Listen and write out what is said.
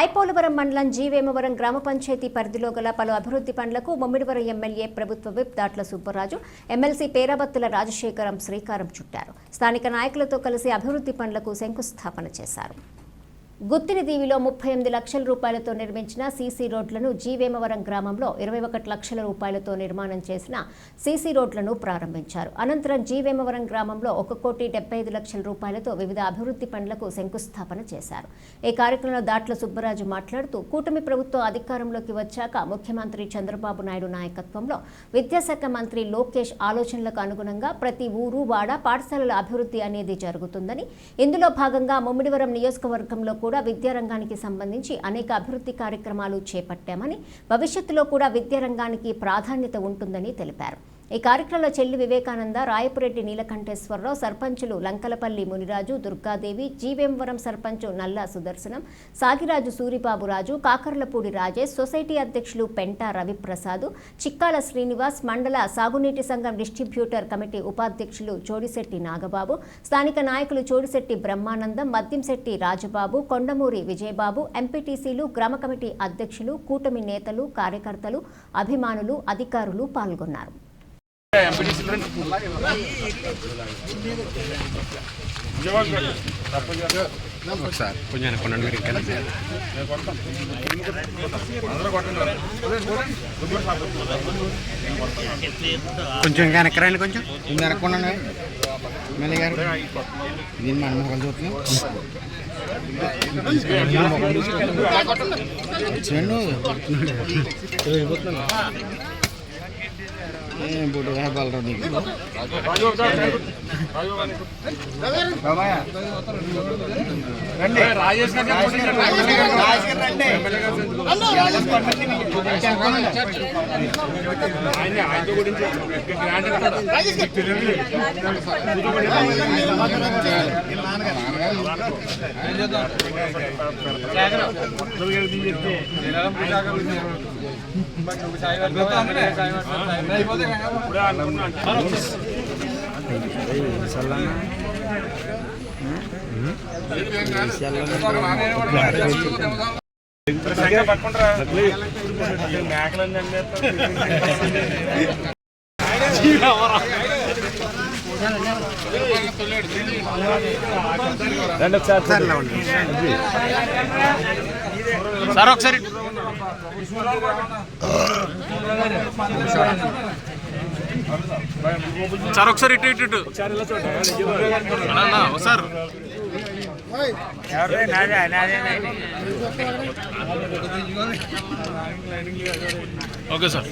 ఐపోలవరం మండలం జీవేమవరం గ్రామ పంచాయతీ పరిధిలో గల పలు అభివృద్ధి పనులకు ముమ్మిడివరం ఎమ్మెల్యే ప్రభుత్వ విప్ దాట్ల సుబ్బరాజు ఎమ్మెల్సీ పేరాబత్తుల రాజశేఖరం శ్రీకారం చుట్టారు. స్థానిక నాయకులతో కలిసి అభివృద్ధి పనులకు శంకుస్థాపన చేశారు. గుత్తిని దీవిలో ముప్పై ఎనిమిది లక్షల రూపాయలతో నిర్మించిన సీసీ రోడ్లను జీవేమవరం గ్రామంలో ఇరవై ఒకటి లక్షల రూపాయలతో నిర్మాణం చేసిన సీసీ రోడ్లను ప్రారంభించారు. అనంతరం జీవేమవరం గ్రామంలో ఒక కోటి డెబ్బై ఐదు లక్షల రూపాయలతో వివిధ అభివృద్ధి పనులకు శంకుస్థాపన చేశారు. ఈ కార్యక్రమంలో దాట్ల సుబ్బరాజు మాట్లాడుతూ కూటమి ప్రభుత్వం అధికారంలోకి వచ్చాక ముఖ్యమంత్రి చంద్రబాబు నాయుడు నాయకత్వంలో విద్యాశాఖ మంత్రి లోకేష్ ఆలోచనలకు అనుగుణంగా ప్రతి ఊరు వాడ పాఠశాలల అభివృద్ధి అనేది జరుగుతుందని ఇందులో భాగంగా ముమ్మిడివరం నియోజకవర్గంలో కూడా విద్యారంగానికి సంబంధించి అనేక అభివృద్ధి కార్యక్రమాలు చేపట్టామని భవిష్యత్తులో కూడా విద్యారంగానికి ప్రాధాన్యత ఉంటుందని తెలిపారు. ఈ కార్యక్రమంలో చెల్లి వివేకానంద రాయపురెడ్డి నీలకంఠేశ్వరరావు సర్పంచులు లంకలపల్లి మునిరాజు దుర్గాదేవి జీవేంవరం సర్పంచ్ నల్ల సుదర్శనం సాగిరాజు సూరిబాబురాజు కాకర్లపూడి రాజేష్ సొసైటీ అధ్యక్షులు పెంటా రవిప్రసాద్ చిక్కాల శ్రీనివాస్ మండల సాగునీటి సంఘం డిస్ట్రిబ్యూటర్ కమిటీ ఉపాధ్యక్షులు చోడిశెట్టి నాగబాబు స్థానిక నాయకులు చోడిశెట్టి బ్రహ్మానందం మద్దింశెట్టి రాజబాబు కొండమూరి విజయబాబు ఎంపీటీసీలు గ్రామ కమిటీ అధ్యక్షులు కూటమి నేతలు కార్యకర్తలు అభిమానులు అధికారులు పాల్గొన్నారు. ఒకసారి కొంచెం వెనక్కొండండి మీరు ఇంకా కొంచెం. ఇంకా కొంచెం ఇంకా వెనక్కొండండి ఎమ్మెల్యే గారు దీన్ని మన మొక్కలు చూస్తున్నాం. ఏం పుట్టు బలరా నీకు ఒకసారి ఇలా ఉండండి. సార్ ఒకసారి సార్ ఒకసారి ఇటు ఇటు ఇటు. Sir okay sir.